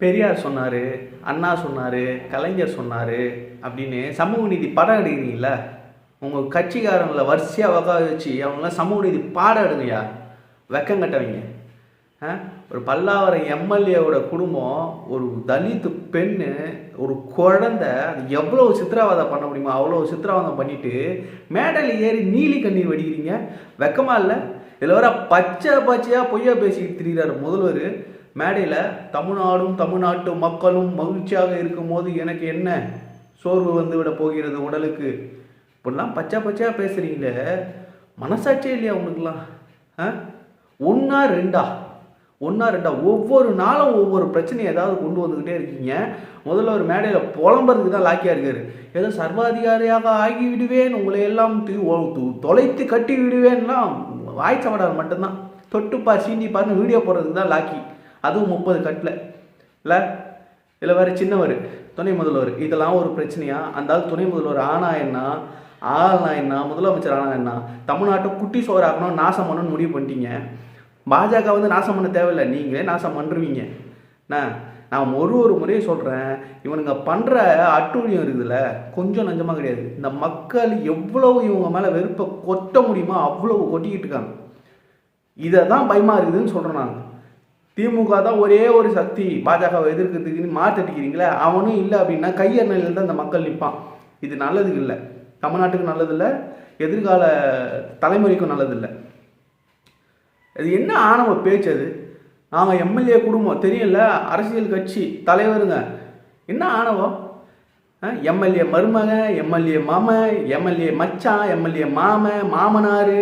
பெரியார் சொன்னார் அண்ணா சொன்னார் கலைஞர் சொன்னார் அப்படின்னு சமூக நீதி படம் எடுக்கிறீங்கள உங்கள் கட்சிக்காரங்களை வரிசையாக உட்கார வச்சு அவங்களாம் சமூக நீதி பாடம் எடுங்கய்யா. வெக்கம் கட்டவங்க. ஒரு பல்லாவரம் எம்எல்ஏவோட குடும்பம் ஒரு தலித்து பெண்ணு ஒரு குழந்த அது எவ்வளோ சித்திரவாதம் பண்ண முடியுமோ அவ்வளோ சித்திரவாதம் பண்ணிட்டு மேடையில் ஏறி நீலி கண்ணீர் வடிக்கிறீங்க. வெக்கமா இல்லை? இதில் வர பச்சை பச்சையாக பொய்யா பேசிக்கிட்டு திரிகிறார் முதல்வர். மேடையில் தமிழ்நாடும் தமிழ்நாட்டு மக்களும் மகிழ்ச்சியாக இருக்கும்போது எனக்கு என்ன சோர்வு வந்து விட போகிறது உடலுக்கு? இப்படிலாம் பச்சை பச்சையாக பேசுகிறீங்களே மனசாட்சியே இல்லையா உங்களுக்குலாம் ஆ? ஒன்றா ரெண்டா? ஒன்றா ரெண்டா? ஒவ்வொரு நாளும் ஒவ்வொரு பிரச்சனையை ஏதாவது கொண்டு வந்துக்கிட்டே இருக்கீங்க. முதல்ல ஒரு மேடையில் புலம்புறதுக்கு தான் லாக்கியாக இருக்காரு. ஏதோ சர்வாதிகாரியாக ஆகி விடுவேன் உங்களை எல்லாம் தொலைத்து கட்டி விடுவேன்லாம் வாய்ச்சவடார் மட்டும்தான். தொட்டுப்பார் சீண்டிப்பார்னு வீடியோ போடுறதுக்கு தான் லாக்கி. அதுவும் முப்பது கட்டில். இல்லை? இதில் வேறு சின்னவர் துணை முதல்வர். இதெல்லாம் ஒரு பிரச்சனையா? அந்த ஆள் துணை முதல்வர் ஆனா என்ன? ஆள்னா என்ன? முதலமைச்சர் ஆனா என்ன? தமிழ்நாட்டை குட்டி சோறாக்கணும் நாசம் பண்ணணும்னு முடிவு பண்ணிட்டீங்க. பாஜக வந்து நாசம் பண்ண தேவையில்லை. நீங்களே நாசம் பண்ணுருவீங்க நான் நான் ஒரு ஒரு முறையும் சொல்கிறேன் இவனுங்க பண்ணுற அட்டூழியம் இருக்குதுல்ல கொஞ்சம் நஞ்சமாக கிடையாது. இந்த மக்கள் எவ்வளவு இவங்க மேலே வெறுப்பை கொட்ட முடியுமோ அவ்வளவு கொட்டிக்கிட்டு இருக்காங்க. இதை தான் பயமாக இருக்குதுன்னு சொல்கிறேன் நான். திமுக தான் ஒரே ஒரு சக்தி. பாஜகவை எதிர்க்கிறதுக்குன்னு மாத்தடிக்கிறீங்களே? அவனும் இல்லை அப்படின்னா கையெண்ணலில் தான் இந்த மக்கள் நிற்பான் இது நல்லதுக்கு இல்லை. தமிழ்நாட்டுக்கு நல்லதில்லை. எதிர்கால தலைமுறைக்கும் நல்லதில்லை. அது என்ன ஆணவ பேச்சு அது? நாங்கள் எம்எல்ஏ குடும்பம். தெரியல அரசியல் கட்சி தலைவருங்க. என்ன ஆணவம்? எம்எல்ஏ மருமக எம்எல்ஏ மாம எம்எல்ஏ மச்சான் எம்எல்ஏ மாம மாமனார்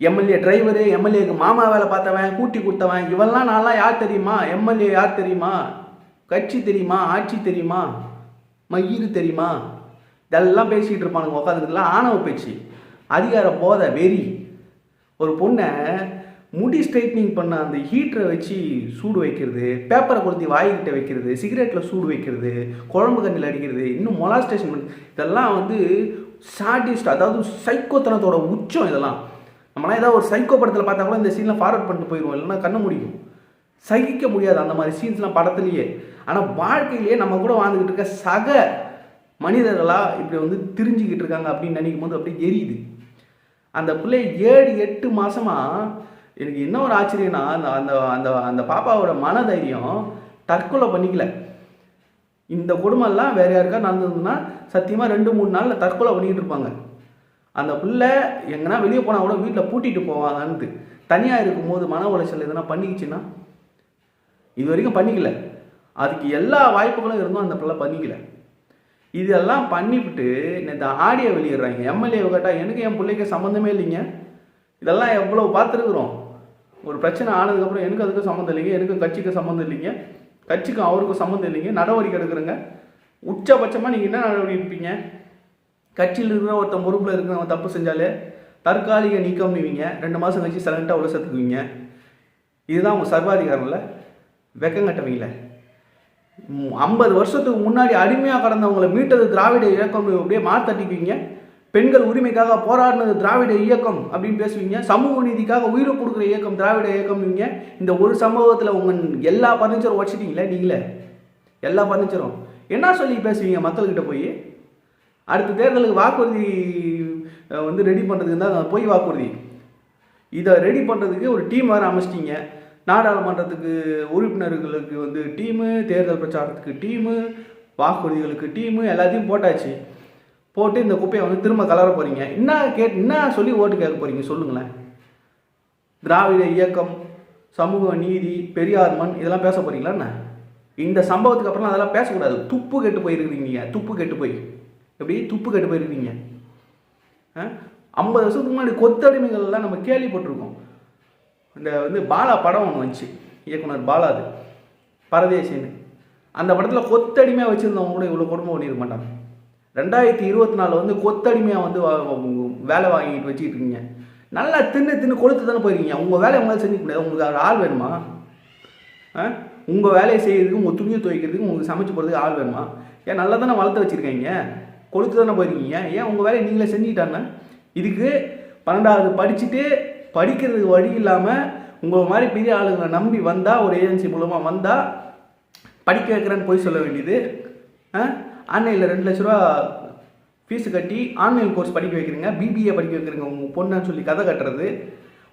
எம்எல்ஏ டிரைவரு எம்எல்ஏக்கு மாமா வேலை பார்த்தவன் கூட்டி கொடுத்தவன் இவெல்லாம் நான்லாம் யார் தெரியுமா? எம்எல்ஏ யார் தெரியுமா? கட்சி தெரியுமா? ஆட்சி தெரியுமா? மயிறு தெரியுமா? இதெல்லாம் பேசிகிட்டு இருப்பானுங்க உட்காந்துக்கலாம் ஆணவ பேச்சு. அதிகார போத வெறி. ஒரு பொண்ணை முடி ஸ்ட்ரைட்னிங் பண்ண அந்த ஹீட்டரை வச்சு சூடு வைக்கிறது பேப்பரை கொளுத்தி வாய்கிட்ட வைக்கிறது சிகரெட்டில் சூடு வைக்கிறது குழம்பு கண்ணில் அடிக்கிறது இன்னும் மொலாஸ்டேஷன் பண்ணி இதெல்லாம் வந்து சாட்டிஸ்ட் அதாவது சைக்கோத்தனத்தோட உச்சம் இதெல்லாம். நம்மளாம் ஏதாவது ஒரு சைக்கோ படத்தில் பார்த்தா கூட இந்த சீன்லாம் ஃபார்வர்ட் பண்ணிட்டு போயிடுவோம் இல்லைன்னா கண்ண முடியும் சகிக்க முடியாது அந்த மாதிரி சீன்ஸ்லாம் படத்துலையே. ஆனால் வாழ்க்கையிலேயே நம்ம கூட வாழ்ந்துக்கிட்டு இருக்க சக மனிதர்களாக இப்படி வந்து திரிஞ்சுக்கிட்டு இருக்காங்க அப்படின்னு நினைக்கும் போது அப்படியே எரியுது. அந்த பிள்ளை ஏழு எட்டு மாதமாக எனக்கு என்ன ஒரு ஆச்சரியம்னா அந்த அந்த அந்த அந்த பாப்பாவோட மனதைரியம் தற்கொலை பண்ணிக்கல. இந்த குடும்பம்லாம் வேற யாருக்கா நடந்ததுன்னா சத்தியமாக ரெண்டு மூணு நாளில் தற்கொலை பண்ணிக்கிட்டு இருப்பாங்க. அந்த பிள்ளை எங்கன்னா வெளியே போனால் கூட வீட்டில் பூட்டிட்டு போவாங்கன்ட்டு. தனியாக இருக்கும்போது மன உளைச்சல் எதனா பண்ணிக்கிச்சுன்னா? இது வரைக்கும் பண்ணிக்கல. அதுக்கு எல்லா வாய்ப்புகளும் இருந்தும் அந்த பிள்ளை பண்ணிக்கல. இதெல்லாம் பண்ணிவிட்டு இந்த ஆடியோ வெளியிடுறாங்க. எம்எல்ஏ கேட்டால் எனக்கு என் பிள்ளைக்கு சம்மந்தமே இல்லைங்க. இதெல்லாம் எவ்வளோ பார்த்துருக்குறோம். ஒரு பிரச்சனை ஆனதுக்கப்புறம் எனக்கு அதுக்கும் சம்மந்தம் இல்லைங்க. எனக்கும் கட்சிக்கும் சம்மந்தம் இல்லைங்க. கட்சிக்கும் அவருக்கும் சம்மந்தம் இல்லைங்க. நடவடிக்கை எடுக்கிறேங்க. உச்சபட்சமாக நீங்கள் என்ன நடவடிக்கை எடுப்பீங்க? கட்சியில் இருக்கிற ஒருத்தன் பொறுப்பில் இருக்கிறவன் தப்பு செஞ்சாலே தற்காலிக நீக்கம் பண்ணுவீங்க ரெண்டு மாதம் கழிச்சு சலண்ட்டாக உள்ள சேர்த்துக்குவீங்க. இதுதான் உங்கள் சர்வாதிகாரம்ல? வெக்கங்கட்டவீங்கள ஐம்பது வருஷத்துக்கு முன்னாடி அடிமையாக கடந்தவங்களை மீட்டது திராவிட இயக்கம் அப்படியே மாத்தட்டிக்குவீங்க பெண்கள் உரிமைக்காக போராடினது திராவிட இயக்கம் அப்படின்னு பேசுவீங்க. சமூக நீதிக்காக உயிரை கொடுக்குற இயக்கம் திராவிட இயக்கம்வீங்க இந்த ஒரு சம்பவத்தில் உங்கள் எல்லா பர்னிச்சரும் உடச்சிட்டீங்களே நீங்களே? எல்லா பர்னிச்சரும் என்ன சொல்லி பேசுவீங்க மக்கள்கிட்ட போய்? அடுத்த தேர்தலுக்கு வாக்குறுதி வந்து ரெடி பண்ணுறதுக்கு தான் போய் வாக்குறுதி. இதை ரெடி பண்ணுறதுக்கு ஒரு டீம் வேறு அமைச்சிட்டீங்க. நாடாளுமன்றத்துக்கு உறுப்பினர்களுக்கு வந்து டீமு தேர்தல் பிரச்சாரத்துக்கு டீமு வாக்குறுதிகளுக்கு டீமு எல்லாத்தையும் போட்டாச்சு. போட்டு இந்த குப்பையை வந்து திரும்ப கலர போகிறீங்க என்ன கேட் என்ன சொல்லி ஓட்டு கேட்க போகிறீங்க சொல்லுங்களேன். திராவிட இயக்கம் சமூக நீதி பெரியார் மண் இதெல்லாம் பேச போகிறீங்களா என்ன? இந்த சம்பவத்துக்கு அப்புறம் அதெல்லாம் பேசக்கூடாது. துப்பு கெட்டு போயிருக்கிறீங்க துப்பு கெட்டு போய். எப்படி துப்பு கட்டு போயிருக்கிறீங்க ஐம்பது வருஷத்துக்கு முன்னாடி கொத்தடிமைகள்லாம் நம்ம கேள்விப்பட்டிருக்கோம். இந்த வந்து பாலா படம் ஒன்று வந்துச்சு. இயக்குனர் பாலா அது. பரதேசின்னு. அந்த படத்தில் கொத்தடிமையாக வச்சுருந்தவங்க கூட இவ்வளோ குடும்பம் பண்ணியிருக்க மாட்டாங்க. ரெண்டாயிரத்தி இருபத்தி நாலில் வந்து கொத்தடிமையாக வந்து வா- வேலை வாங்கிட்டு வச்சுக்கிட்டு இருக்கீங்க. நல்லா தின்னு தின்னு கொளுத்து தானே போயிருக்கீங்க. உங்கள் வேலையை உங்களால் செஞ்சுக்க முடியாது. உங்களுக்கு அது ஆள் வேணுமா? உங்கள் வேலையை செய்கிறதுக்கு உங்கள் துணியை துவைக்கிறதுக்கு உங்களுக்கு சமைச்சு போகிறதுக்கு ஆள் வேணுமா? ஏன் நல்லா தானே வளர்த்து வச்சுருக்கீங்க. கொளுத்து தானே போயிருக்கீங்க? ஏன் உங்கள் வேலையை நீங்களே செஞ்சுக்கிட்டானே இதுக்கு பன்னெண்டாவது படிச்சுட்டு படிக்கிறதுக்கு வழி இல்லாமல் உங்கள் மாதிரி பெரிய ஆளுங்களை நம்பி வந்தால் ஒரு ஏஜென்சி மூலமாக வந்தால் படிக்க வைக்கிறேன்னு போய் சொல்ல வேண்டியது. ஆன்லைனில் ரெண்டு லட்ச ரூபா ஃபீஸு கட்டி ஆன்லைன் கோர்ஸ் படிக்க வைக்கிறீங்க. பிபிஏ படிக்க வைக்கிறீங்க. உங்கள் பொண்ணுன்னு சொல்லி கதை கட்டுறது.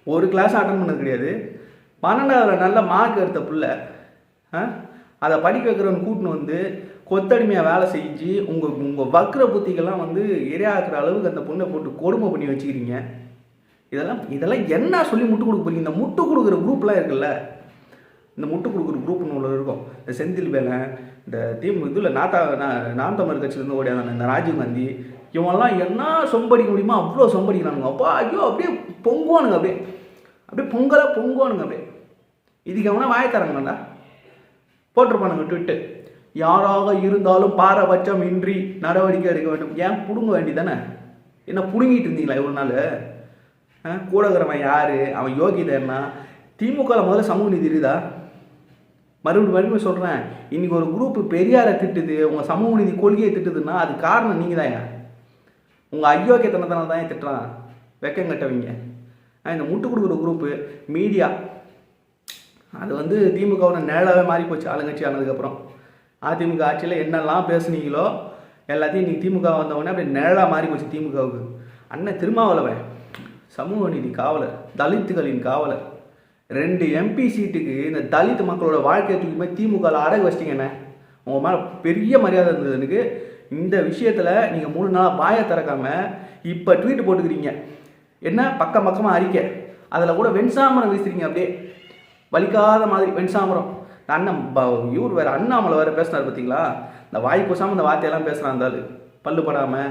ஒரு கிளாஸ் அட்டன் பண்ணது கிடையாது. பன்னெண்டாவதுல நல்ல மார்க் எடுத்த பிள்ளை ஆ? அதை படிக்க வைக்கிறவன் கூட்டின்னு வந்து கொத்தடிமையாக வேலை செஞ்சு உங்கள் உங்கள் வக்ர புத்திகள்லாம் வந்து இரையாக்குற அளவுக்கு அந்த பொண்ணை போட்டு கொடுமை பண்ணி வச்சுக்கிறீங்க. இதெல்லாம் இதெல்லாம் என்ன சொல்லி முட்டு கொடுக்க போகிறீங்க இந்த முட்டு கொடுக்குற குரூப்லாம் இருக்குல்ல? இந்த முட்டு கொடுக்குற குரூப்னு ஒன்று இருக்கும். இந்த செந்தில் வேலை இந்த தீம் இதில் நாத்தா நான் தமிழ் கட்சியிலேருந்து ஓடியாதான இந்த ராஜீவ் காந்தி. இவங்கெல்லாம் என்ன சொம்படிக்க முடியுமோ அவ்வளோ சொம்படிக்கிறானுங்க. அப்பா ஐயோ அப்படியே பொங்குவானுங்க அப்படியே. அப்படியே பொங்கலாக பொங்குவானுங்க அப்படியே. இதுக்கு அவனா வாய தராங்கடா போட்டிருப்பானுங்க ட்விட்டு. யாராக இருந்தாலும் பாரபட்சம் இன்றி நடவடிக்கை எடுக்க வேண்டும். ஏன்? பிடுங்க வேண்டியதானே என்ன பிடுங்கிட்டு இருந்தீங்களா இவ்வளோ நாள்? ஆ, கூட இருக்கிறவன் யார்? அவன் யோகிதா என்ன? திமுகவில் முதல்ல சமூக நீதி இருக்குதா? மறுபடியும் மறுபடியும் சொல்கிறேன் இன்னைக்கு ஒரு குரூப்பு பெரியாரை திட்டுது உங்கள் சமூக நீதி கொள்கையை திட்டுதுன்னா அது காரணம் நீங்கள் தாங்க. உங்கள் அயோக்கியத்தனத்தான தான் திட்டுறான்? வெக்கம் கட்டவங்க. ஆ, இந்த முட்டு கொடுக்குற குரூப்பு மீடியா அது வந்து திமுகவோட நேராகவே மாறி போச்சு ஆளுங்கட்சி ஆனதுக்கப்புறம் அதிமுக ஆட்சியில் என்னெல்லாம் பேசுனீங்களோ எல்லாத்தையும் நீ திமுக வந்தவொடனே அப்படியே நிழலாக மாறி போச்சு திமுகவுக்கு. அண்ணன் திருமாவளவன் சமூக நீதி காவலர் தலித்துகளின் காவலர். ரெண்டு எம்பி சீட்டுக்கு இந்த தலித் மக்களோட வாழ்க்கையை தூக்கி போய் திமுகவில் அடகு வச்சிட்டிங்கண்ணே உங்கள் மேலே பெரிய மரியாதை இருந்தது எனக்கு. இந்த விஷயத்தில் நீங்கள் மூணு நாளாக பாய திறக்காம இப்போ ட்வீட் போட்டுக்கிறீங்க. என்ன? பக்கம் பக்கமாக அறிக்கை. அதில் கூட வெண்சாமரம் வீசுறீங்க அப்படியே. வலிக்காத மாதிரி வெண்சாமரம். அண்ணன் இவர் வேறு அண்ணாமலை வேறு பேசினார் பார்த்தீங்களா இந்த வாய் கூசாமல் இந்த வார்த்தையெல்லாம் பேசுகிறான் இருந்தாலும் பல்லு படாமல்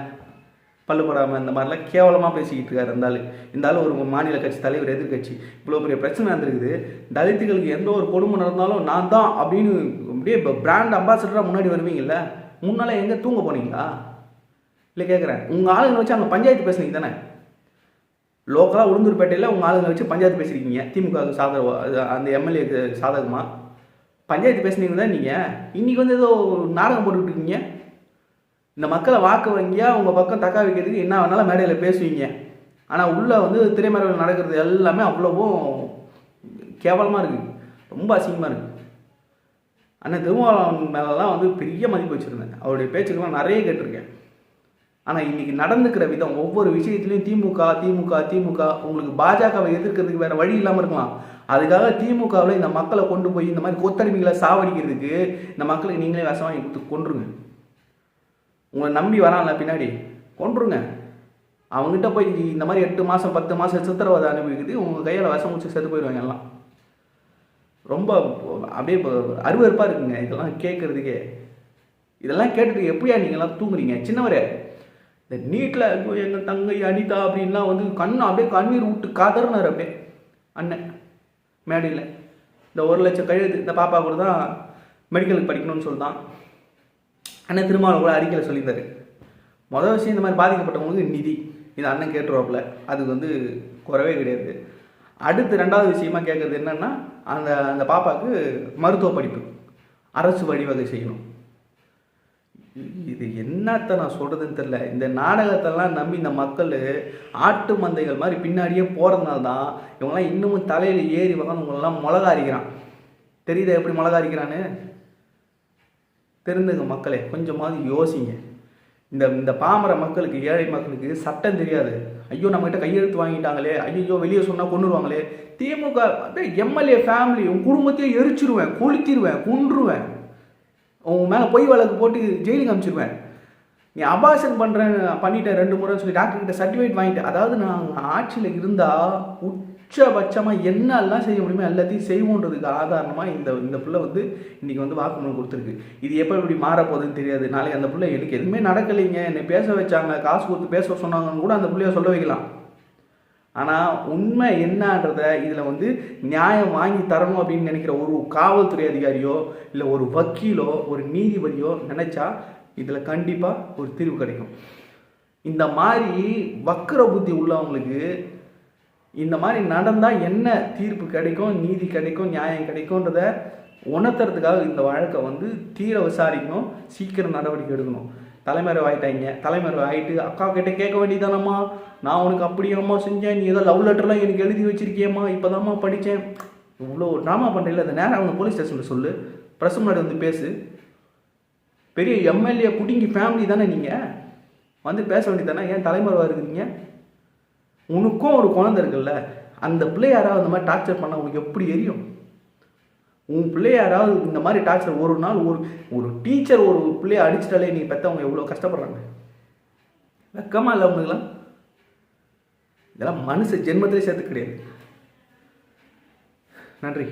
பல்லு படாமல் இந்த மாதிரிலாம் கேவலமாக பேசிக்கிட்டு இருக்காரு இருந்தாலும் இருந்தாலும் ஒரு மாநில கட்சி தலைவர் எதிர்க்கட்சி. இவ்வளோ பெரிய பிரச்சனை இருந்திருக்குது தலித்துகளுக்கு எந்த ஒரு கொடுமை நடந்தாலும் நான் தான் அப்படின்னு அப்படியே பிராண்ட் அம்பாசடராக முன்னாடி வருவீங்கல்ல முன்னால் எங்கே தூங்க போனீங்களா? இல்லை கேட்குறேன் உங்கள் ஆளுங்களை வச்சு அங்கே பஞ்சாயத்து பேசுனீங்க தானே? லோக்கலாக உளுந்தூர்பேட்டையில் உங்கள் ஆளுங்களை வச்சு பஞ்சாயத்து பேசியிருக்கீங்க. திமுக சாதகமா அது அந்த எம்எல்ஏக்கு சாதகமாக பஞ்சாயத்து பேசுனீங்க தான் நீங்கள் இன்றைக்கி வந்து ஏதோ நாடகம் போட்டுக்கிட்டு இருக்கீங்க. இந்த மக்களை வாக்கு வங்கியா உங்கள் பக்கம் தக்கா வைக்கிறதுக்கு என்ன வேணாலும் மேடையில் பேசுவீங்க. ஆனால் உள்ளே வந்து திரைமறைவில் நடக்கிறது எல்லாமே அவ்வளவும் கேவலமாக இருக்குது ரொம்ப அசிங்கமாக இருக்குது அண்ணன் திருமாவளவன் மேலெலாம் வந்து பெரிய மதிப்பு வச்சுருந்தேன். அவருடைய பேச்சுக்கெல்லாம் நிறைய கேட்டிருக்கேன். ஆனால் இன்னைக்கு நடந்துக்கிற விதம் ஒவ்வொரு விஷயத்துலையும் திமுக திமுக திமுக உங்களுக்கு பாஜகவை எதிர்க்கிறதுக்கு வேறு வழி இல்லாமல் இருக்கலாம். அதுக்காக திமுகவில் இந்த மக்களை கொண்டு போய் இந்த மாதிரி கொத்தடிமைகளை சாவடிக்கிறதுக்கு இந்த மக்களுக்கு நீங்களே விஷம் வாங்கி கொடுத்து கொண்டுருங்க உங்களை நம்பி வரான்ல பின்னாடி? கொண்டுருங்க அவங்ககிட்ட போய் இந்த மாதிரி எட்டு மாதம் பத்து மாதம் சித்திரவதை அனுபவிக்குது உங்கள் கையில் விஷம் முடிச்சு செத்து போயிடுவாங்க எல்லாம். ரொம்ப அப்படியே அருவருப்பாக இருக்குங்க. இதெல்லாம் கேட்குறதுக்கே இதெல்லாம் கேட்டுட்டு எப்படியா நீங்கள்லாம் தூங்குறீங்க? சின்னவரே. இந்த நீட்டில் எங்கள் தங்கை அனிதா அப்படின்லாம் வந்து கண் அப்படியே கண்ணீர் விட்டு கதறினார் அப்படியே. அண்ணன் மேடையில். இந்த ஒரு லட்சம் கழுது இந்த பாப்பா கூட தான் மெடிக்கலுக்கு படிக்கணும்னு சொல்லிதான் அண்ணன் திருமாவளவன் கூட அறிக்கையில் சொல்லியிருந்தாரு. மொதல் விஷயம் இந்த மாதிரி பாதிக்கப்பட்டவங்களுக்கு நிதி. இது அண்ணன் கேட்டுருவாப்புல. அதுக்கு வந்து குறவே கிடையாது. அடுத்து ரெண்டாவது விஷயமா கேட்குறது என்னென்னா அந்த அந்த பாப்பாவுக்கு மருத்துவ படிப்பு. அரசு வழிவகை செய்யணும். என்னத்த நான் சொல்கிறதுன்னு தெரில இந்த நாடகத்தெல்லாம் நம்பி இந்த மக்கள் ஆட்டு மந்தைகள் மாதிரி பின்னாடியே போகிறதுனால தான் இவங்கெல்லாம் இன்னமும் தலையில் ஏறி வந்து உங்களெல்லாம் மிளகா அரிக்கிறான் தெரியுதா எப்படி மிளகா அரிக்கிறான்னு தெரிந்துங்க மக்களே கொஞ்சமாவது யோசிங்க. இந்த இந்த பாமர மக்களுக்கு ஏழை மக்களுக்கு சட்டம் தெரியாது. ஐயோ நம்மகிட்ட கையெழுத்து வாங்கிட்டாங்களே. ஐயோ வெளியே சொன்னால் கொண்டுருவாங்களே திமுக அப்படியே எம்எல்ஏ ஃபேமிலி உன் குடும்பத்தையே எரிச்சிருவேன் கொளுத்திடுவேன் கொன்றுவேன். உன் மேலே பொய் வழக்கு போட்டு ஜெயிலுக்கு அனுப்பிச்சிருவேன் நீ அபாஷன் பண்ணுறேன் பண்ணிட்டேன் ரெண்டு முறை சொல்லி டாக்டர் கிட்ட சர்டிஃபிகேட் வாங்கிட்டேன் அதாவது நான் ஆட்சியில் இருந்தால் உச்சபட்சமாக என்னெல்லாம் செய்ய முடியுமோ எல்லாத்தையும் செய்வோன்றதுக்கு ஆதாரணமாக இந்த இந்த பிள்ளை வந்து இன்றைக்கி வந்து வாக்குமூலம் கொடுத்துருக்கு. இது எப்போ இப்படி மாறப்போகுதுன்னு தெரியாது. நாளைக்கு அந்த பிள்ளை எனக்கு எதுவுமே நடக்கலைங்க. என்னை பேச வச்சாங்க காசு கொடுத்து பேச சொன்னாங்கன்னு கூட அந்த பிள்ளைய சொல்ல வைக்கலாம். ஆனால் உண்மை என்னன்றத இதில் வந்து நியாயம் வாங்கி தரணும் அப்படின்னு நினைக்கிற ஒரு காவல்துறை அதிகாரியோ இல்லை ஒரு வக்கீலோ ஒரு நீதிபதியோ நினச்சா இதில் கண்டிப்பாக ஒரு தீர்வு கிடைக்கும். இந்த மாதிரி வக்கர புத்தி உள்ளவங்களுக்கு இந்த மாதிரி நடந்தால் என்ன தீர்ப்பு கிடைக்கும் நீதி கிடைக்கும் நியாயம் கிடைக்கும்ன்றத உணர்த்துறதுக்காக இந்த வழக்கை வந்து தீர விசாரிக்கணும் சீக்கிரம் நடவடிக்கை எடுக்கணும். தலைமறைவு ஆகிட்டாங்க தலைமறைவு ஆகிட்டு அக்கா கிட்டே கேட்க வேண்டியதானம்மா? நான் உனக்கு அப்படியேம்மா செஞ்சேன்? நீ ஏதோ லவ் லெட்டர்லாம் எனக்கு எழுதி வச்சிருக்கியம்மா? இப்போதாம்மா படித்தேன் இவ்வளோ ட்ராமா பண்ணுறீங்களா அந்த நேரம் அவங்க போலீஸ் ஸ்டேஷனில் சொல்லு. ப்ரெஸ் முன்னாடி வந்து பேசு. பெரிய எம்எல்ஏ குட்டிங்கி ஃபேமிலி தானே நீங்கள் வந்து பேச வேண்டியதானே ஏன் தலைமறைவாக இருக்கிறீங்க? உனக்கும் ஒரு குழந்தை இருக்குல்ல அந்த பிள்ளை யாராவது இந்த மாதிரி டார்ச்சர் பண்ணால் உனக்கு எப்படி எரியும்? உன் பிள்ளை யாராவது இந்த மாதிரி டார்ச்சர் ஒரு நாள் ஒரு ஒரு டீச்சர் ஒரு பிள்ளைய அடிச்சிட்டாலே நீ பெற்றவங்க எவ்வளோ கஷ்டப்படுறாங்க? வெக்கமா இல்லை உங்களுக்குலாம் இதெல்லாம் மனுஷ ஜென்மத்திலே சேர்த்து கிடையாது. நன்றி.